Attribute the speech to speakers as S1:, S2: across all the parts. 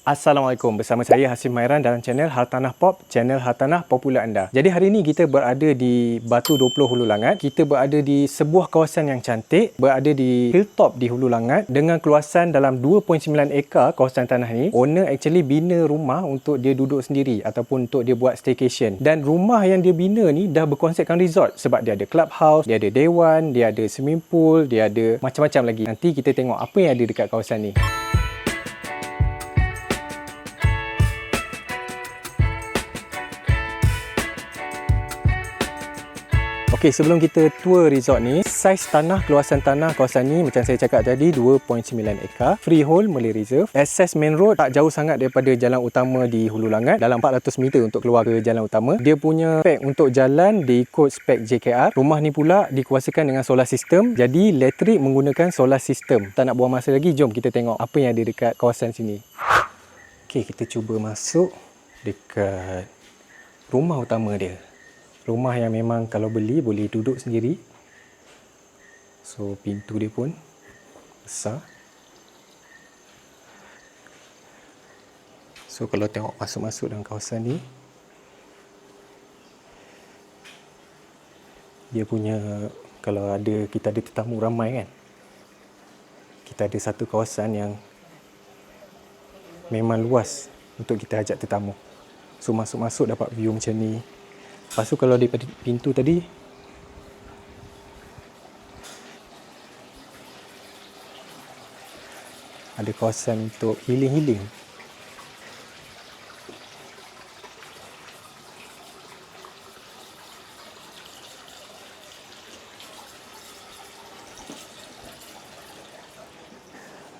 S1: Assalamualaikum bersama saya Hasim Mairan dalam channel Hartanah Pop, channel Hartanah Popular anda. Jadi hari ini kita berada di Batu 20 Hulu Langat. Kita berada di sebuah kawasan yang cantik, berada di hilltop di Hulu Langat dengan keluasan dalam 2.9 ekar kawasan tanah ni. Owner actually bina rumah untuk dia duduk sendiri ataupun untuk dia buat staycation. Dan rumah yang dia bina ni dah berkonsepkan resort sebab dia ada clubhouse, dia ada dewan, dia ada swimming pool, dia ada macam-macam lagi. Nanti kita tengok apa yang ada dekat kawasan ni. Okey, sebelum kita tour resort ni, saiz tanah, keluasan tanah kawasan ni macam saya cakap tadi 2.9 ekar. Freehold Malay Reserve. Access main road tak jauh sangat daripada jalan utama di Hulu Langat. Dalam 400 meter untuk keluar ke jalan utama. Dia punya spek untuk jalan dia ikut spek JKR. Rumah ni pula dikuasakan dengan solar system. Jadi elektrik menggunakan solar system. Tak nak buang masa lagi, jom kita tengok apa yang ada dekat kawasan sini. Okey, kita cuba masuk dekat rumah utama dia rumah yang memang kalau beli boleh duduk sendiri. So pintu dia pun besar. So kalau tengok masuk-masuk dalam kawasan ni dia punya kalau ada kita ada tetamu ramai kan. Kita ada satu kawasan yang memang luas untuk kita ajak tetamu. So masuk-masuk dapat view macam ni Lepas tu kalau daripada pintu tadi ada kawasan untuk healing-healing.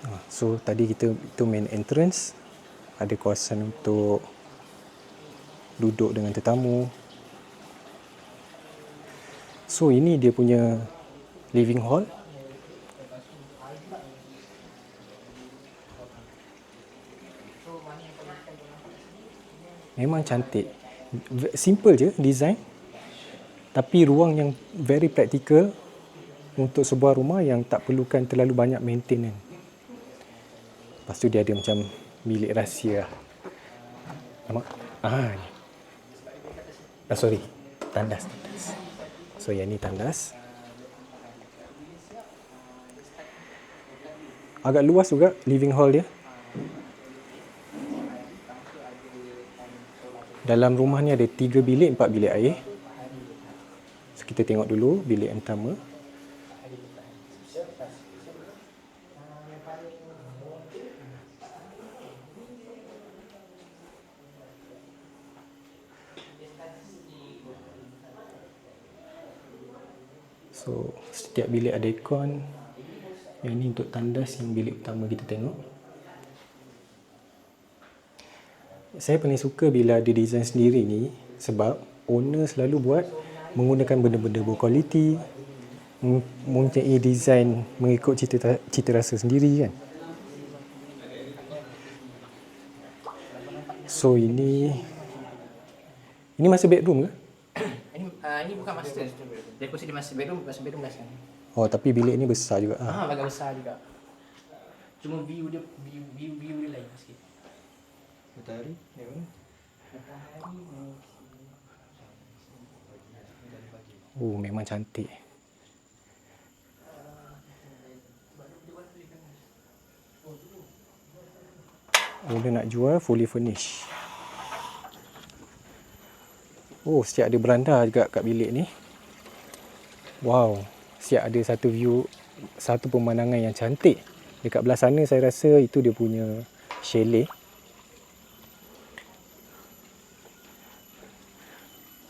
S1: Ah, so tadi kita itu main entrance ada kawasan untuk duduk dengan tetamu So ini dia punya living hall. Memang cantik. Simple je design. Tapi ruang yang very practical untuk sebuah rumah yang tak perlukan terlalu banyak maintenance. Lepas tu dia ada macam bilik rahsia. Nampak? Ah. Ah, sorry. Tandas. tandas. So yang ni tandas. Agak luas juga living hall dia. Dalam rumah ni ada 3 bilik, 4 bilik air. So kita tengok dulu bilik yang pertama. So setiap bilik ada aircon. Yang ni untuk tandas yang bilik pertama kita tengok. Saya paling suka bila ada design sendiri ni sebab owner selalu buat menggunakan benda-benda berkualiti, mempunyai design mengikut cita, cita rasa sendiri kan. So ini ini masih bedroom ke?
S2: ini uh, ini bukan master. Dia consider master bedroom, master bedroom dah sekarang.
S1: Oh, tapi bilik ni besar juga. Ah.
S2: Ah, agak besar juga. Cuma view dia view view, view dia lain sikit.
S1: Matahari.
S2: Ya.
S1: Oh, memang cantik. Oh, dia nak jual fully furnished. Oh, siap ada beranda juga kat bilik ni. Wow, siap ada satu view, satu pemandangan yang cantik. Dekat belah sana saya rasa itu dia punya chalet.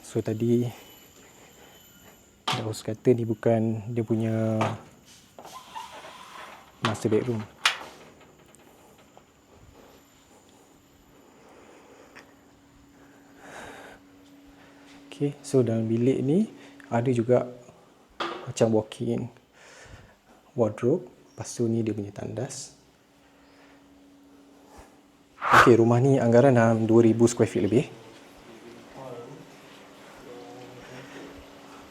S1: So tadi Daus kata ni bukan dia punya master bedroom. Okay, so dalam bilik ni ada juga macam walk-in wardrobe. Lepas tu ni dia punya tandas. Okey, rumah ni anggaran dalam 2000 square feet lebih.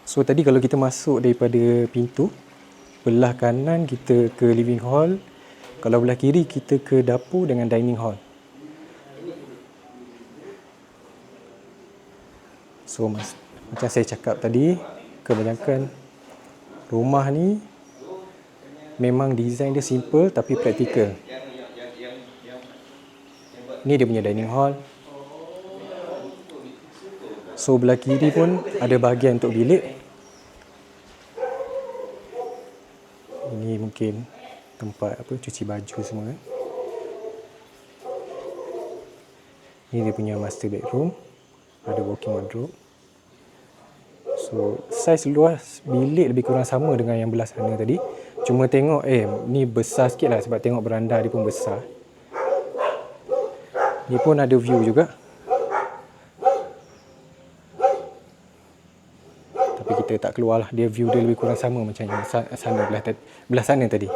S1: So tadi kalau kita masuk daripada pintu belah kanan kita ke living hall, kalau belah kiri kita ke dapur dengan dining hall. So mas, macam saya cakap tadi, kebanyakan rumah ni memang design dia simple tapi praktikal. Ni dia punya dining hall. So belah kiri pun ada bahagian untuk bilik. Ini mungkin tempat apa cuci baju semua. eh. Ni dia punya master bedroom. Ada walking wardrobe. So saiz luas bilik lebih kurang sama dengan yang belah sana tadi. Cuma tengok eh ni besar sikit lah sebab tengok beranda dia pun besar. Ni pun ada view juga. Tapi kita tak keluar lah. Dia view dia lebih kurang sama macam yang sa- sana belah, belah sana tadi.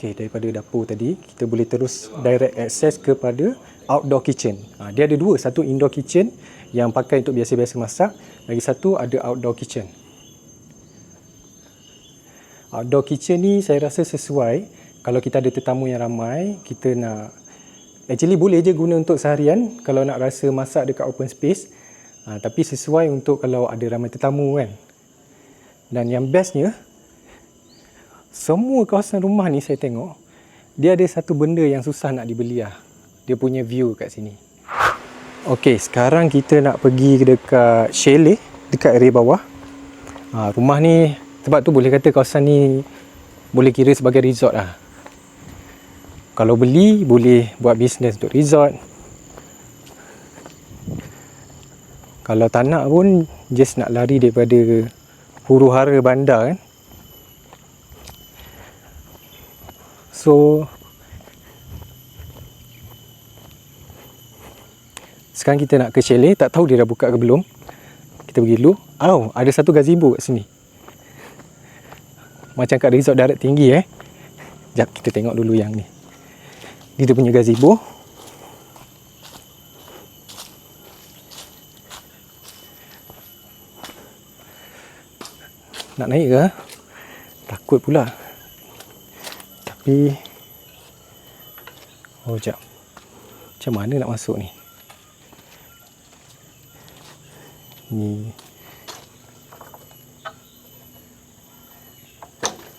S1: Okey, daripada dapur tadi, kita boleh terus direct access kepada outdoor kitchen. Ha, dia ada dua, satu indoor kitchen yang pakai untuk biasa-biasa masak, lagi satu ada outdoor kitchen. Outdoor kitchen ni saya rasa sesuai kalau kita ada tetamu yang ramai, kita nak actually boleh je guna untuk seharian kalau nak rasa masak dekat open space. Ha, tapi sesuai untuk kalau ada ramai tetamu kan. Dan yang bestnya semua kawasan rumah ni saya tengok dia ada satu benda yang susah nak dibeli lah. Dia punya view kat sini. Okey, sekarang kita nak pergi dekat chalet dekat area bawah. Ha, rumah ni sebab tu boleh kata kawasan ni boleh kira sebagai resort lah. Kalau beli boleh buat bisnes untuk resort. Kalau tak nak pun just nak lari daripada huru hara bandar kan. So Sekarang kita nak ke chalet. Tak tahu dia dah buka ke belum. Kita pergi dulu. Oh ada satu gazebo kat sini. Macam kat resort darat tinggi eh. Sekejap kita tengok dulu yang ni. Ni dia punya gazebo Nak naik ke? Takut pula Tapi Oh jap. Macam mana nak masuk ni? Ni.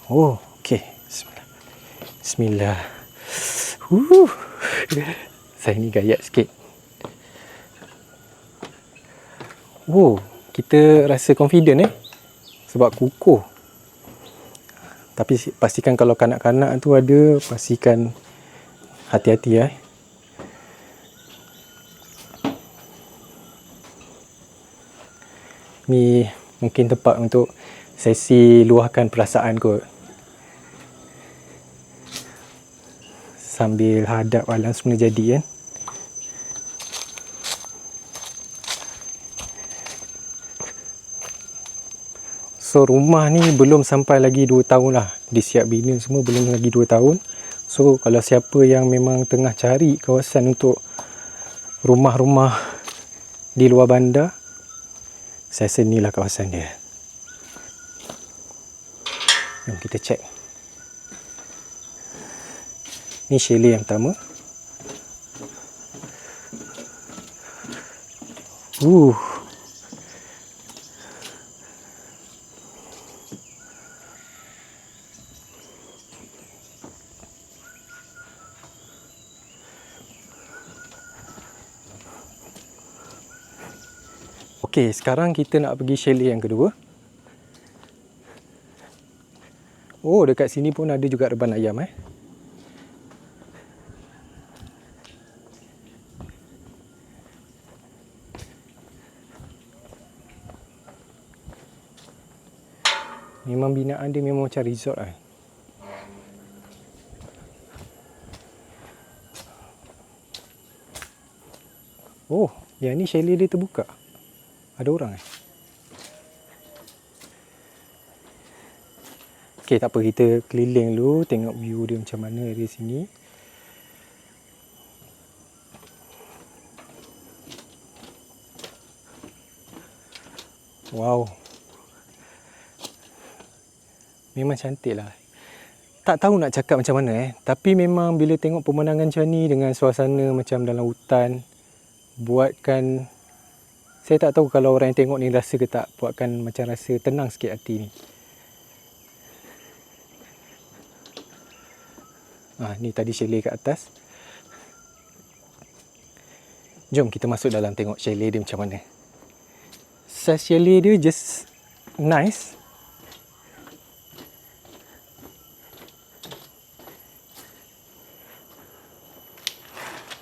S1: Oh okay Bismillah. Bismillah. Huh. Saya ni gayat sikit. Oh Kita rasa confident eh? Sebab kukuh tapi pastikan kalau kanak-kanak tu ada pastikan hati-hati eh ni mungkin tempat untuk sesi luahkan perasaan kot. Sambil hadap alam semula jadi kan So rumah ni belum sampai lagi 2 tahun lah. Disiap bina semua belum lagi 2 tahun. So kalau siapa yang memang tengah cari kawasan untuk Rumah-rumah di luar bandar Saya rasa ni lah kawasan dia. Jom kita check. Ni chalet yang pertama. Uh, Okey, sekarang kita nak pergi chalet yang kedua. Oh, dekat sini pun ada juga reban ayam eh. Memang binaan dia memang macam resort lah. Oh, yang ni chalet dia terbuka. Ada orang eh? Okey, tak apa. Kita keliling dulu. Tengok view dia macam mana dari sini. Wow. Memang cantik lah. tak tahu nak cakap macam mana eh. Tapi memang bila tengok pemandangan macam ni dengan suasana macam dalam hutan buatkan saya tak tahu kalau orang yang tengok ni rasa ke tak buatkan macam rasa tenang sikit hati ni. Ah, ni tadi chalet kat atas. Jom kita masuk dalam tengok chalet dia macam mana. Size chalet dia just nice.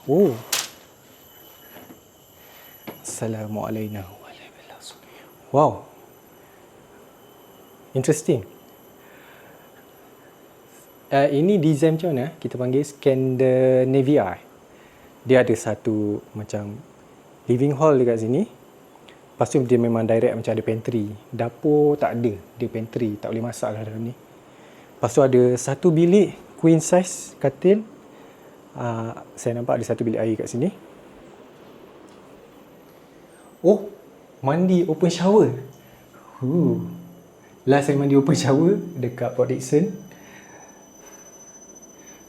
S1: Oh. Assalamualaikum Wow. Interesting. Uh, ini design macam mana? Kita panggil Scandinavia. Dia ada satu macam living hall dekat sini. Lepas tu dia memang direct macam ada pantry. Dapur tak ada. Dia pantry. Tak boleh masak lah dalam ni. Lepas tu ada satu bilik queen size katil. Uh, saya nampak ada satu bilik air kat sini. Oh, mandi open shower. Huh. Last saya mandi open shower dekat Port Dickson.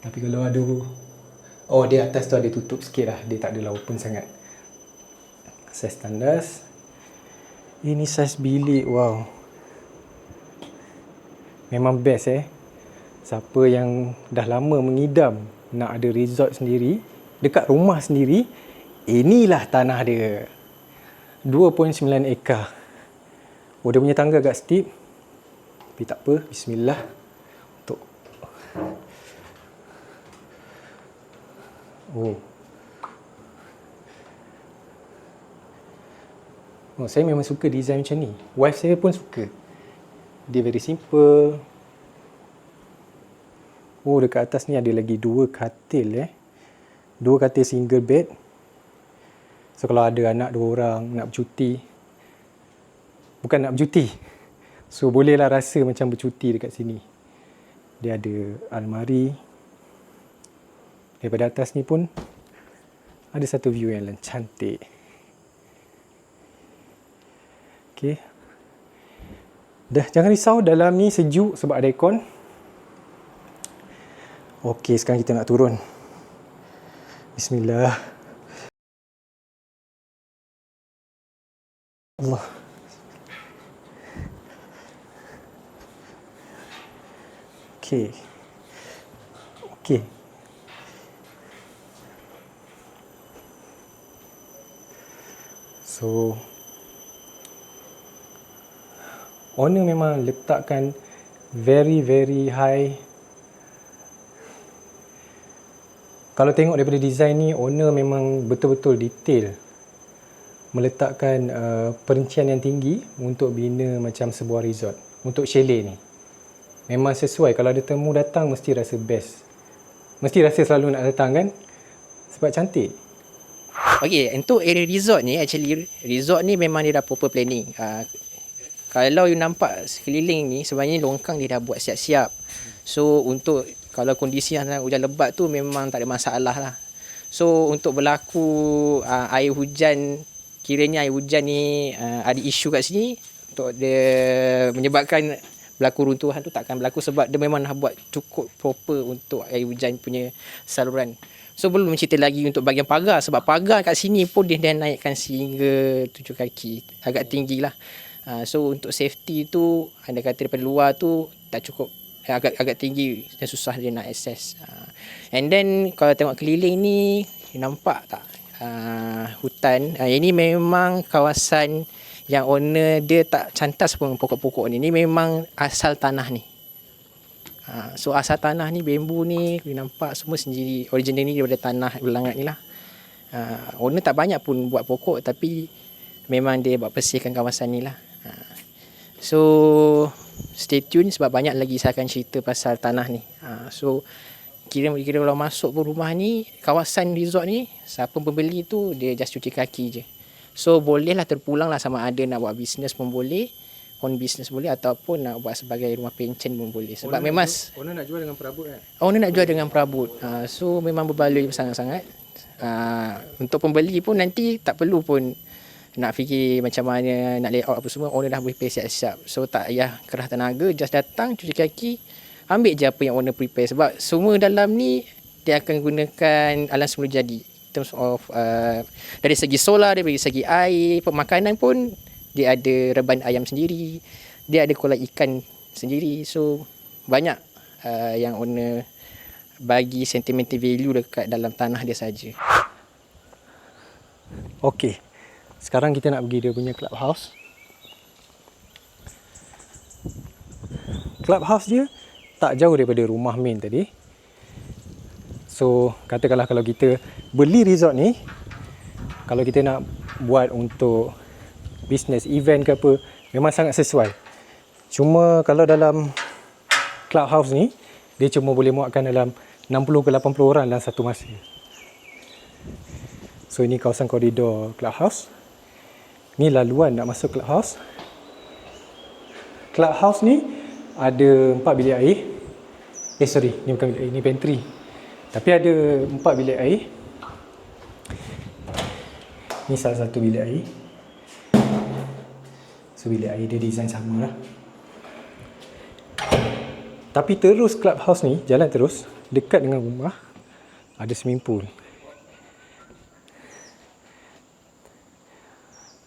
S1: Tapi kalau ada Oh dia atas tu ada tutup sikit lah Dia tak adalah open sangat Size tandas Ini size bilik Wow Memang best eh Siapa yang dah lama mengidam Nak ada resort sendiri Dekat rumah sendiri Inilah tanah dia 2.9 ekar Oh dia punya tangga agak steep Tapi tak apa Bismillah Untuk Oh. Oh, saya memang suka design macam ni. Wife saya pun suka. Dia very simple. Oh, dekat atas ni ada lagi dua katil eh. Dua katil single bed. So kalau ada anak dua orang nak bercuti. Bukan nak bercuti. So bolehlah rasa macam bercuti dekat sini. Dia ada almari, daripada atas ni pun ada satu view yang cantik. Okey. Dah jangan risau dalam ni sejuk sebab ada aircon. Okey, sekarang kita nak turun. Bismillah. Allah. Okey. Okey. So owner memang letakkan very very high kalau tengok daripada design ni owner memang betul-betul detail meletakkan uh, perincian yang tinggi untuk bina macam sebuah resort untuk chalet ni memang sesuai kalau ada temu datang mesti rasa best mesti rasa selalu nak datang kan sebab cantik
S2: Okay, untuk area resort ni, actually resort ni memang dia dah proper planning. Uh, kalau you nampak sekeliling ni, sebenarnya longkang dia dah buat siap-siap. So, untuk kalau kondisi yang hujan lebat tu memang tak ada masalah lah. So, untuk berlaku uh, air hujan, kiranya air hujan ni uh, ada isu kat sini, untuk dia menyebabkan berlaku runtuhan tu takkan berlaku sebab dia memang dah buat cukup proper untuk air hujan punya saluran. So belum cerita lagi untuk bahagian pagar sebab pagar kat sini pun dia dah naikkan sehingga tujuh kaki agak tinggi lah. Uh, so untuk safety tu anda kata daripada luar tu tak cukup eh, agak agak tinggi dan susah dia nak access. Uh, and then kalau tengok keliling ni nampak tak uh, hutan uh, ini memang kawasan yang owner dia tak cantas pun pokok-pokok ni. Ini memang asal tanah ni. Ha, so asal tanah ni bambu ni you nampak semua sendiri original ni daripada tanah belangat ni lah. Ha, owner tak banyak pun buat pokok tapi memang dia buat bersihkan kawasan ni lah. Ha, so stay tune sebab banyak lagi saya akan cerita pasal tanah ni. Ha, so kira kira kalau masuk pun rumah ni kawasan resort ni siapa pembeli tu dia just cuci kaki je. So bolehlah terpulang lah sama ada nak buat bisnes pun boleh own business boleh ataupun nak buat sebagai rumah pencen pun boleh. Sebab owner memang
S1: owner nak jual dengan perabot kan?
S2: Owner nak jual dengan perabot. Uh, so memang berbaloi sangat-sangat. Uh, untuk pembeli pun nanti tak perlu pun nak fikir macam mana nak layout apa semua owner dah boleh pay siap-siap. So tak payah kerah tenaga just datang cuci kaki ambil je apa yang owner prepare sebab semua dalam ni dia akan gunakan alam semula jadi in terms of uh, dari segi solar dari segi air pemakanan pun dia ada reban ayam sendiri dia ada kolam ikan sendiri so banyak uh, yang owner bagi sentimental value dekat dalam tanah dia saja.
S1: Okey. Sekarang kita nak pergi dia punya clubhouse. Clubhouse dia tak jauh daripada rumah main tadi. So, katakanlah kalau kita beli resort ni, kalau kita nak buat untuk business event ke apa, memang sangat sesuai. Cuma kalau dalam clubhouse ni, dia cuma boleh muatkan dalam 60 ke 80 orang dalam satu masa. So ini kawasan koridor clubhouse. Ni laluan nak masuk clubhouse. Clubhouse ni ada empat bilik air. Eh sorry, ni bukan bilik air, ni pantry. Tapi ada empat bilik air. Ni salah satu bilik air. So bilik air dia design sama lah. Tapi terus clubhouse ni, jalan terus, dekat dengan rumah, ada swimming pool.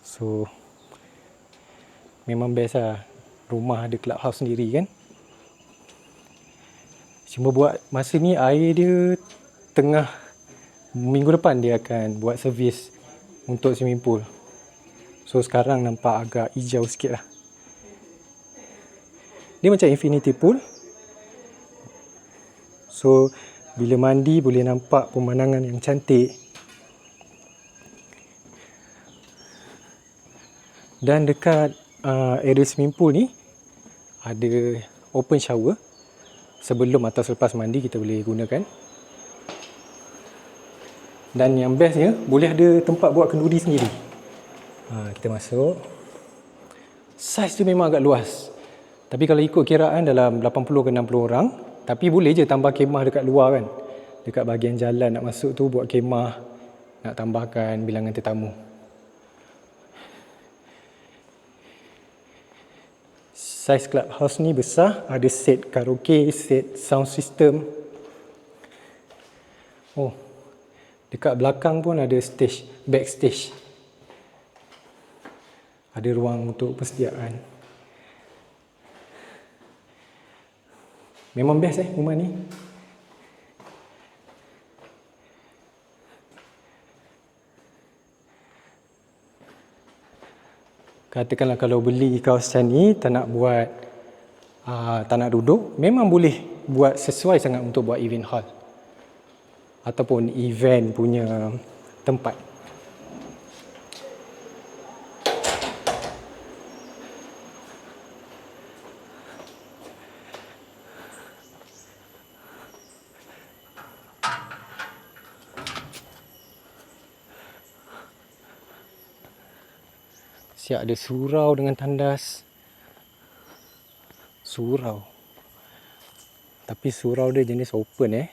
S1: So Memang best lah Rumah ada clubhouse sendiri kan? Cuma buat Masa ni air dia Tengah Minggu depan dia akan Buat servis Untuk swimming pool. So sekarang nampak agak hijau sikit lah. Dia macam infinity pool. So Bila mandi boleh nampak Pemandangan yang cantik. Dan dekat uh, area swimming pool ni ada open shower sebelum atau selepas mandi kita boleh gunakan. Dan yang bestnya boleh ada tempat buat kenduri sendiri. Ha, kita masuk. Saiz tu memang agak luas. Tapi kalau ikut kiraan dalam 80 ke 60 orang, tapi boleh je tambah kemah dekat luar kan. Dekat bahagian jalan nak masuk tu buat kemah, nak tambahkan bilangan tetamu. Saiz clubhouse ni besar, ada set karaoke, set sound system. Oh, dekat belakang pun ada stage, backstage. Ada ruang untuk persediaan. Memang best eh rumah ni. Katakanlah kalau beli kawasan ni tak nak buat uh, tak nak duduk, memang boleh buat sesuai sangat untuk buat event hall. Ataupun event punya tempat. Siap ada surau dengan tandas. Surau. Tapi surau dia jenis open eh.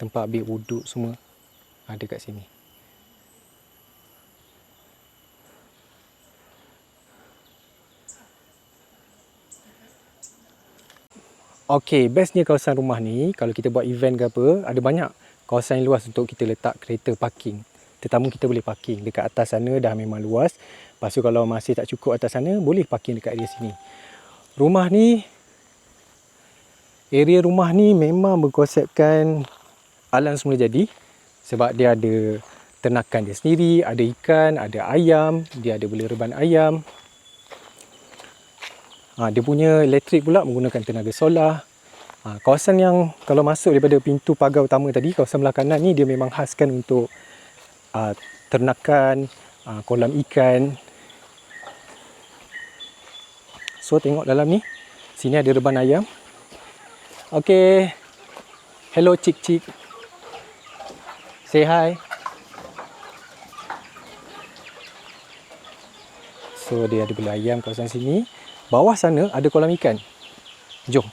S1: Tempat ambil wuduk semua ada kat sini. Okey, bestnya kawasan rumah ni kalau kita buat event ke apa, ada banyak kawasan yang luas untuk kita letak kereta parking tetamu kita boleh parking dekat atas sana dah memang luas. Lepas tu kalau masih tak cukup atas sana boleh parking dekat area sini. Rumah ni area rumah ni memang berkonsepkan alam semula jadi sebab dia ada ternakan dia sendiri, ada ikan, ada ayam, dia ada boleh reban ayam. Ha, dia punya elektrik pula menggunakan tenaga solar. Ha, kawasan yang kalau masuk daripada pintu pagar utama tadi, kawasan belah kanan ni dia memang khaskan untuk uh, ternakan, uh, kolam ikan. So tengok dalam ni. Sini ada reban ayam. Okay. Hello cik cik. Say hi. So dia ada bela ayam kawasan sini. Bawah sana ada kolam ikan. Jom.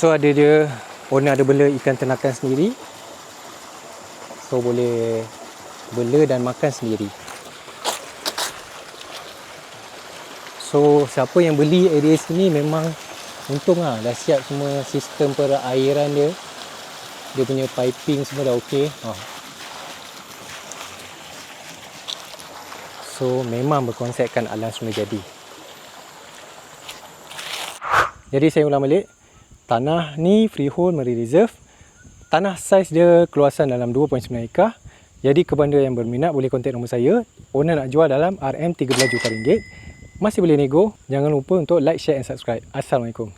S1: So ada dia owner ada bela ikan ternakan sendiri. So boleh bela dan makan sendiri. So siapa yang beli area sini memang untung lah dah siap semua sistem perairan dia. Dia punya piping semua dah okey. Ha. So memang berkonsepkan alam semula jadi. Jadi saya ulang balik. Tanah ni freehold Marine Reserve. Tanah saiz dia keluasan dalam 2.9 ekar. Jadi kepada yang berminat boleh kontak nombor saya. Owner nak jual dalam RM13 juta ringgit. Masih boleh nego. Jangan lupa untuk like, share and subscribe. Assalamualaikum.